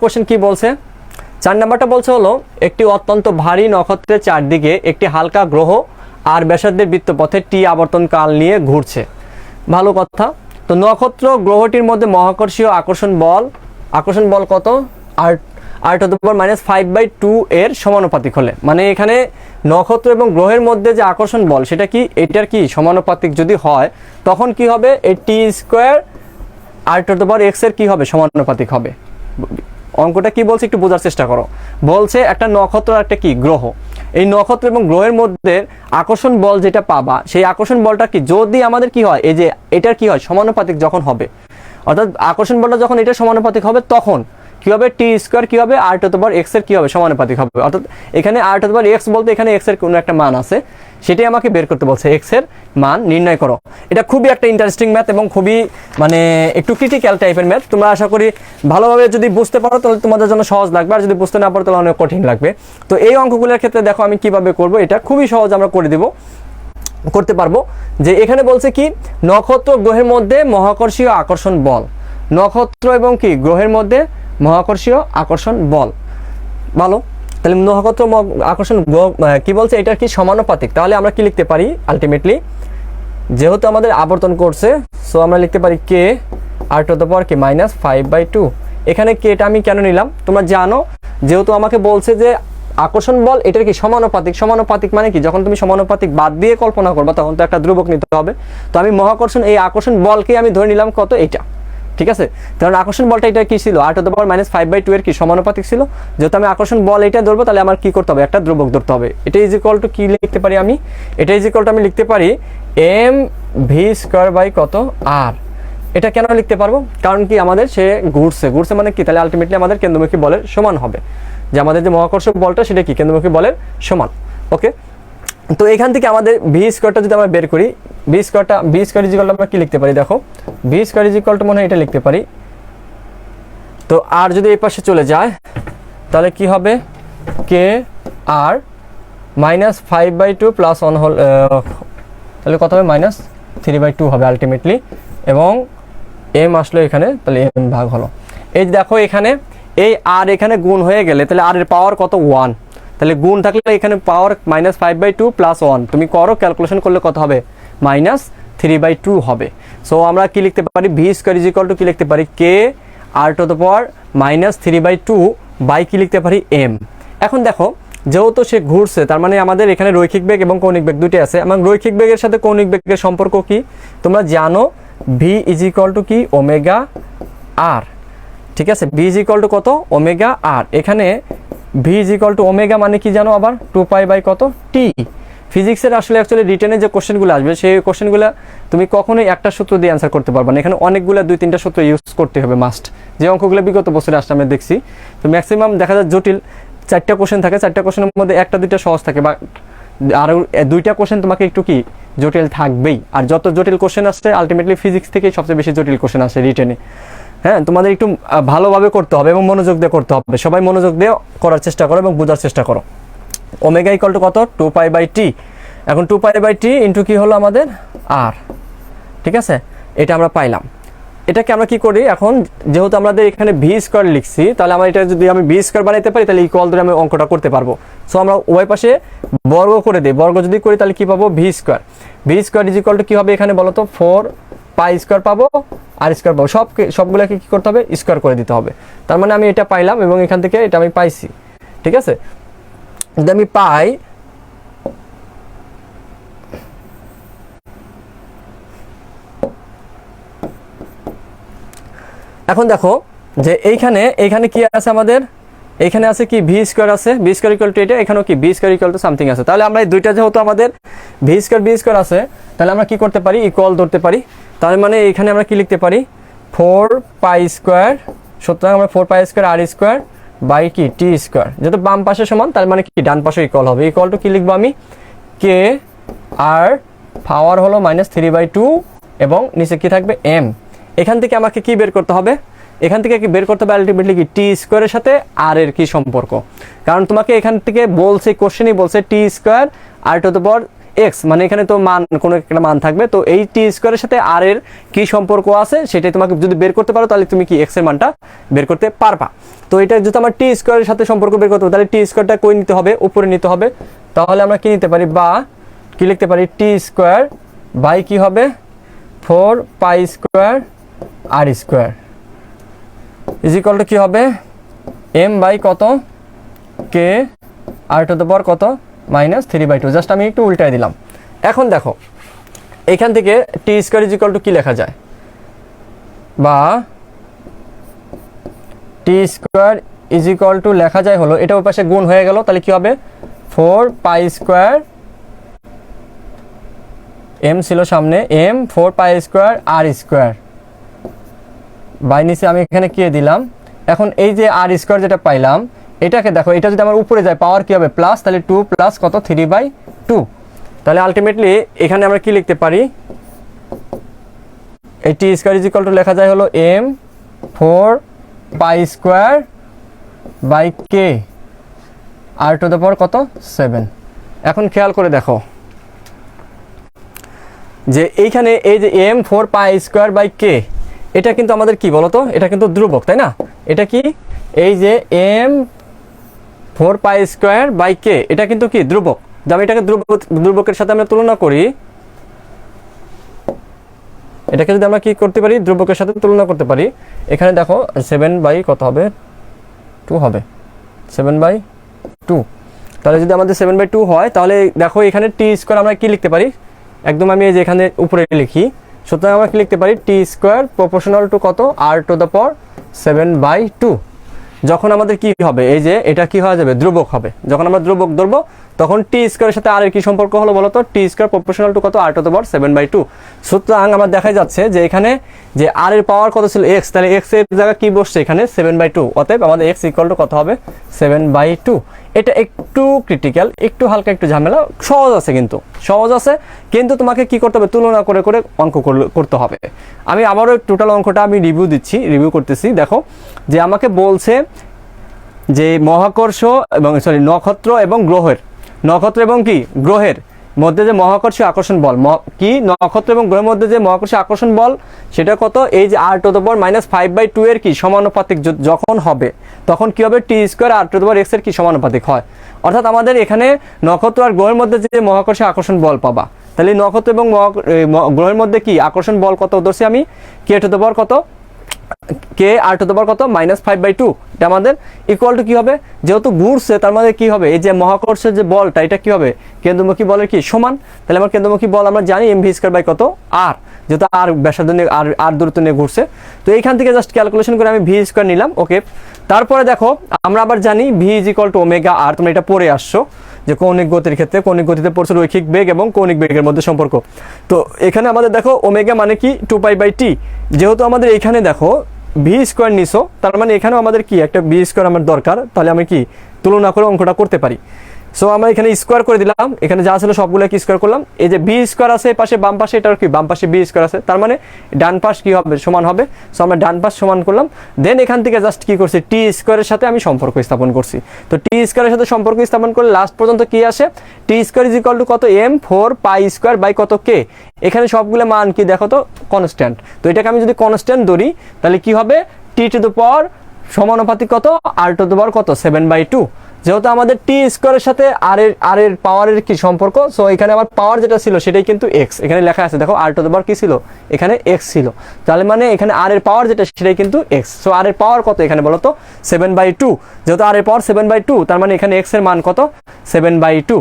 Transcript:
Question কি বলছে? চার নাম্বারটা বলছে হলো, একটি অত্যন্ত ভারী নক্ষত্রের চারদিকে একটি হালকা গ্রহ আর ব্যাসার্ধের বৃত্তপথে টি আবর্তন কাল নিয়ে ঘুরছে। ভালো কথা। তো নক্ষত্র গ্রহটির মধ্যে মহাকর্ষীয় আকর্ষণ বল আকর্ষণ বল কত? আর R to power minus five by two এর সমানুপাতিক হলে। মানে এখানে নক্ষত্র এবং গ্রহের মধ্যে যে আকর্ষণ বল, সেটা কি? এটার কি সমানুপাতিক যদি হয়, তখন কি হবে? এই টি স্কোয়ার আর টু পাওয়ার এক্সের কি হবে? সমানুপাতিক হবে। অঙ্কটা কি বলছে একটু বোঝার চেষ্টা করো। বলছে একটা নক্ষত্র একটা কি? গ্রহ। এই নক্ষত্র এবং গ্রহের মধ্যে আকর্ষণ বল যেটা পাবা, সেই আকর্ষণ বলটা কি? যদি আমাদের কি হয়, এই যে এটার কি হয়? সমানুপাতিক যখন হবে, অর্থাৎ আকর্ষণ বলটা যখন এটা সমানুপাতিক হবে, তখন কি হবে? টি স্কোয়ার কি হবে? আর টু এক্সের কি হবে? সমানুপাতিক হবে। অর্থাৎ এখানে আর টু এক্স বলতে এখানে এক্সের কোনো একটা মান আছে। সেটাই আমাকে বের করতে বলছে। এক্সের মান নির্ণয় করো। এটা খুবই একটা ইন্টারেস্টিং ম্যাথ এবং খুবই মানে একটু ক্রিটিক্যাল টাইপের ম্যাথ তোমরা আশা করি ভালোভাবে যদি বুঝতে পারো, তাহলে তোমাদের জন্য সহজ লাগবে। আর যদি বুঝতে না পারো, তাহলে অনেক কঠিন লাগবে। তো এই অঙ্কগুলোর ক্ষেত্রে দেখো আমি কীভাবে করব, এটা খুবই সহজ আমরা করে দেবো, করতে পারব। যে এখানে বলছে কি, নক্ষত্র গ্রহের মধ্যে মহাকর্ষীয় আকর্ষণ বল। নক্ষত্র এবং কি, গ্রহের মধ্যে মহাকর্ষীয় আকর্ষণ বল। ভালো? তাহলে নক্ষত্র আকর্ষণ কি বলছে? এটার কি সমানুপাতিক? তাহলে আমরা কি লিখতে পারি আলটিমেটলি যেহেতু আমাদের আবর্তন করছে সো আমরা লিখতে পারি কে আর টু দ্য পাওয়ার কি মাইনাস ফাইভ বাই টু এখানে কেটা আমি কেন নিলাম? তোমরা জানো, যেহেতু আমাকে বলছে যে আকর্ষণ বল, এটার কি সমানুপাতিক? সমানুপাতিক মানে কি? যখন তুমি সমানুপাতিক বাদ দিয়ে কল্পনা করবা, তখন তো একটা ধ্রুবক নিতে হবে। তো আমি মহাকর্ষণ, এই আকর্ষণ বলকে আমি ধরে নিলাম কত? এটা ঠিক আছে? কারণ আকর্ষণ বলটা এটা কি ছিল? আট to the power minus five by two এর কি সমানুপাতিক ছিল? যেহেতু আমি আকর্ষণ বল এটা ধরবো, তাহলে আমার কি করতে হবে? একটা ধ্রুবক ধরতে হবে। এটা ইজ টু কি লিখতে পারি আমি? এটা ইজ ইকুয়াল টু আমি লিখতে পারি এম ভি স্কোয়ার বাই কত? আর এটা কেন লিখতে পারব? কারণ কি আমাদের সে ঘুরছে। ঘুরছে মানে কি? তাহলে আলটিমেটলি আমাদের কেন্দ্রমুখী বলের সমান হবে। যে আমাদের যে মহাকর্ষ বলটা, সেটা কি? কেন্দ্রমুখী বলের সমান। ওকে তো এখান থেকে আমাদের ভি স্কোয়ারটা যদি আমরা বের করি ভি স্কোয়ারটা ভি স্কোয়ার ইজিকলটা আমরা কি লিখতে পারি? দেখো ভি স্কোয়ার ইজিকলটা মনে হয় এটা লিখতে পারি। তো আর যদি এই পাশে চলে যায়, তাহলে কি হবে? K R minus five by two plus one হল তাহলে কত হবে? মাইনাস থ্রি বাই টু হবে আলটিমেটলি এবং এম আসলো এখানে, তাহলে এম ভাগ হলো। এই দেখো এখানে, এই আর এখানে গুণ হয়ে গেলে, তাহলে আর এর পাওয়ার কত? ওয়ান তাহলে গুণ থাকলে এখানে power minus five by two plus one তুমি করো ক্যালকুলেশন করলে কত হবে? মাইনাস থ্রি বাই টু হবে। সো আমরা কি লিখতে পারি? V square is equal to কি লিখতে পারি? K R to the power minus three by two by কি লিখতে পারি? এম এখন দেখো, যেহেতু সে ঘুরছে, তার মানে আমাদের এখানে রৈখিক বেগ এবং কৌণিক বেগ দুটোই আছে। এবং রৈখিক বেগের সাথে কৌণিক বেগের সম্পর্ক কি? তোমরা জানো ভি ইজ ইকুয়াল টু কি? ওমেগা আর ঠিক আছে? ভি ইজ ইকুয়াল টু কত? ওমেগা আর এখানে V is equal to omega মানে কি জানো আবার? টু পাই বাই কত? টি ফিজিক্সের আসলে অ্যাকচুয়ালি রিটেনে যে কোশ্চেনগুলো আসবে, সেই কোশ্চেনগুলো তুমি কখনোই একটা সূত্র দিয়ে অ্যান্সার করতে পারবে না। এখানে অনেকগুলো দুই তিনটা সূত্র ইউজ করতে হবে মাস্ট যে অঙ্কগুলো বিগত বছরে আসলে আমি দেখছি। তো ম্যাক্সিমাম দেখা যায় জটিল চারটা কোশ্চেন থাকে, চারটা কোশ্চেনের মধ্যে একটা, দুইটা সহজ থাকে। বা আরও দুইটা কোশ্চেন তোমাকে একটু কি জটিল থাকবেই। আর যত জটিল কোশ্চেন আসছে আলটিমেটলি ফিজিক্স থেকেই সবচেয়ে বেশি জটিল কোশ্চেন আসে রিটেনে হ্যাঁ তোমাদের একটু ভালোভাবে করতে হবে এবং মনোযোগ দিয়ে করতে হবে। সবাই মনোযোগ দিয়ে করার চেষ্টা করো এবং বোঝার চেষ্টা করো। ওমেগা ইকাল টু কত? Two pi by T. এখন two pi by T into কি হলো আমাদের? আর। ঠিক আছে? এটা আমরা পাইলাম। এটাকে আমরা কি করি? এখন যেহেতু আমাদের এখানে ভি স্কোয়ার লিখছি, তাহলে আমরা এটা যদি আমি ভি স্কোয়ার বানাইতে পারি, তাহলে ইকুয়াল ধরে আমি অঙ্কটা করতে পারব। সো আমরা ওই পাশে বর্গ করে দিই। বর্গ যদি করি, তাহলে কি পাবো? V square. V square is equal to কী হবে এখানে বলো তো? ফোর পাই স্কোয়ার পাবো, আর স্কোয়ার পাবো। সব সবগুলোকে কী করতে হবে? স্কোয়ার করে দিতে হবে। তার মানে আমি এটা পাইলাম এবং এখান থেকে এটা আমি পাইছি। ঠিক আছে? যদি আমি পাই এখন দেখো যে এইখানে এইখানে কি আছে আমাদের? এইখানে আছে কি? ভি স্কোয়ার আছে। ভি স্কোয়ার ইকুয়াল টু এটা, এখানেও কি? V square equal to something আছে। তাহলে আমরা এই দুইটা যেহেতু আমাদের ভি স্কোয়ার ভি স্কোয়ার আছে, তাহলে আমরা কি করতে পারি? ইকুয়াল ধরতে পারি। তার মানে এখানে আমরা কি লিখতে পারি? ফোর পাই স্কোয়ার সুতরাং আমরা four pi square R square by কি? টি স্কোয়ার যেহেতু বাম পাশে সমান, তার মানে কি? ডান পাশে ইকুয়াল হবে। ইকুয়াল টু কি লিখব আমি? কে আর পাওয়ার হলো মাইনাস থ্রি বাই টু এবং নিচে কি থাকবে? এম এখান থেকে আমাকে কি বের করতে হবে? এখান থেকে কি বের করতে হবে? আলটিমেটলি কি? টি স্কোয়ারের সাথে আর এর কি সম্পর্ক? কারণ তোমাকে এখান থেকে বলছে কোশ্চেনই বলছে T square R to the power X মানে এখানে তো মান, কোনো একটা মান থাকবে, তো এই টি স্কোয়ারের সাথে আর এর কি সম্পর্ক আছে সেটাই তোমাকে যদি বের করতে পারো, তাহলে তুমি কি এক্সের মানটা বের করতে পারবা। তো এটা যদি আমার টি স্কোয়ারের সাথে সম্পর্ক বের করতে তাহলে টি স্কোয়ারটা কই নিতে হবে? উপরে নিতে হবে। তাহলে আমরা কি নিতে পারি? বা কি লিখতে পারি? টি স্কোয়ার বাই কি হবে? Four pi square R square is equal to কী হবে? এম বাই কত? কে আর টু দ্য পাওয়ার কত? Minus three by two just আমি একটু উল্টাই দিলাম। এখন দেখো, এখান থেকে T square is equal to কী লেখা যায়? বা T square is equal to লেখা যায় হলো, এটা ওই পাশে গুণ হয়ে গেল, তাহলে কি হবে? ফোর পাই স্কোয়ার এম ছিল সামনে M four pi square R square by নিচে আমি এখানে কে দিলাম? এখন এই যে আর স্কোয়ার যেটা পাইলাম এটাকে দেখো, এটা যদি আমার উপরে যায় পাওয়ার কি হবে? প্লাস তাহলে টু প্লাস কত? থ্রি বাই টু তাহলে আলটিমেটলি এখানে আমরা কি লিখতে পারি? এই T square is equal to লেখা যায় হলো M four pi square by K R to the power কত? সেভেন এখন খেয়াল করে দেখো যে এইখানে এই যে M four pi square by K এটা কিন্তু আমাদের কি বলতো? এটা কিন্তু ধ্রুবক, তাই না? এটা কি? এই যে M four pi square by K? এটা কিন্তু কি? ধ্রুবক। যে আমি এটাকে ধ্রুবক ধ্রুবকের সাথে আমরা তুলনা করি। এটাকে যদি আমরা কি করতে পারি? ধ্রুবকের সাথে তুলনা করতে পারি। এখানে দেখো সেভেন বাই কত হবে? টু হবে। সেভেন বাই টু তাহলে যদি আমাদের সেভেন বাই টু হয়, তাহলে দেখো এখানে টি স্কোয়ার আমরা কি লিখতে পারি? একদম আমি এই যে এখানে উপরে লিখি। সুতরাং আমরা কি লিখতে পারি? টি স্কোয়ার প্রপোর্শনাল টু কত? R to the power seven by two যখন আমাদের কি হবে? এই যে এটা কি হয়ে যাবে? দ্রুবক হবে। যখন আমরা দ্রুবক ধরবো, তখন টি স্কোয়ারের সাথে আর এর কি সম্পর্ক হলো বলতো? টি স্কোয়ার প্রপোর্শনাল টু কত? R to power seven by two সুতরাং আমার দেখা যাচ্ছে যে এখানে যে আর এর পাওয়ার কত ছিল? এক্স তাহলে এক্সের জায়গায় কি বসছে? এখানে সেভেন বাই টু অতএব আমাদের এক্স ইকুয়াল টু কত হবে? সেভেন বাই টু এটা একটু ক্রিটিক্যাল একটু হালকা, একটু ঝামেলা, সহজ আছে কিন্তু। সহজ আছে, কিন্তু তোমাকে কি করতে হবে? তুলনা করে করে অঙ্ক করতে হবে। আমি আবারও টোটাল অঙ্কটা আমি রিভিউ দিচ্ছি রিভিউ করতেছি। দেখো, যে আমাকে বলছে যে মহাকর্ষ এবং সরি নক্ষত্র এবং গ্রহের। নক্ষত্র এবং কি? গ্রহের। মধ্যে যে মহাকর্ষীয় আকর্ষণ বল কি? নক্ষত্র এবং গ্রহের মধ্যে যে মহাকর্ষীয় আকর্ষণ বল, সেটা কত? এই যে R to the power minus five by two এর কি? সমানুপাতিক যখন হবে, তখন কি হবে? T square R to the power এক্সের কি? সমানুপাতিক হয়। অর্থাৎ আমাদের এখানে নক্ষত্র আর গ্রহের মধ্যে যে মহাকর্ষীয় আকর্ষণ বল পাবা, তাহলে নক্ষত্র এবং গ্রহের মধ্যে কি? আকর্ষণ বল কত? ধরছি আমি কে টু দ্য পাওয়ার কত? কে আর টু দেবার কত? মাইনাস ফাইভ বাই টু এটা আমাদের ইকুয়াল টু কী হবে? যেহেতু ঘুরছে, তার মধ্যে কি হবে? এই যে মহাকর্ষের যে বলটা, এটা কী হবে? কেন্দ্রমুখী বলের কি? সমান। তাহলে আমার কেন্দ্রমুখী বল আমরা জানি এম ভি স্কোয়ার বাই কত? আর যেহেতু আর ব্যাসার্ধ নিয়ে আর আর দূরত্ব নিয়ে ঘুরছে। তো এইখান থেকে জাস্ট ক্যালকুলেশন করে আমি ভি স্কোয়ার নিলাম ওকে তারপরে দেখো, আমরা আবার জানি V is equal to omega R তোমরা এটা পড়ে আসছো যে কৌণিক গতির ক্ষেত্রে কৌণিক গতিতে পড়ছে রৈখিক বেগ এবং কৌণিক বেগের মধ্যে সম্পর্ক। তো এখানে আমাদের দেখো ওমেগা মানে কি? টু পাই বাই টি যেহেতু আমাদের এখানে দেখো ভি স্কোয়ার নিছো, তার মানে এখানেও আমাদের কি? একটা ভি স্কোয়ার আমার দরকার, তাহলে আমি কি? তুলনা করে অঙ্কটা করতে পারি। সো আমরা এখানে স্কোয়ার করে দিলাম। এখানে যা ছিল সবগুলো কি স্কোয়ার করলাম। এই যে বি স্কোয়ার আছে পাশে বাম পাশে, এটার কি? বাম পাশে বি স্কোয়ার আছে। তার মানে ডান পাশ কি হবে? সমান হবে। সো আমরা ডান পাশ সমান করলাম। দেন এখান থেকে জাস্ট কি করছি? টি স্কোয়ারের সাথে আমি সম্পর্ক স্থাপন করছি। তো টি স্কোয়ারের সাথে সম্পর্ক স্থাপন করলে লাস্ট পর্যন্ত কি আসে? T square is equal to কত? M four pi square by কত কে এখানে সবগুলো মান কি দেখো তো? কনস্ট্যান্ট তো এটাকে আমি যদি কনস্ট্যান্ট ধরি, তাহলে কি হবে? টি টু দ্য পাওয়ার সমানুপাতিক কত? আর টু দ্য পাওয়ার কত? সেভেন বাই টু যেহেতু আমাদের টি স্কোয়ারের সাথে আর এর আর এর পাওয়ারের কি সম্পর্ক? সো এখানে আমার পাওয়ার যেটা ছিল, সেটাই কিন্তু এক্স এখানে লেখা আছে, দেখো আর টু দ্য পাওয়ার কি ছিল? এখানে এক্স ছিল। তাহলে মানে এখানে আর এর পাওয়ার যেটা, সেটাই কিন্তু এক্স সো আর এর পাওয়ার কত এখানে বলো তো সেভেন বাই টু যেহেতু আর এর পাওয়ার সেভেন বাই টু তার মানে এখানে এক্সের মান কত? Seven by two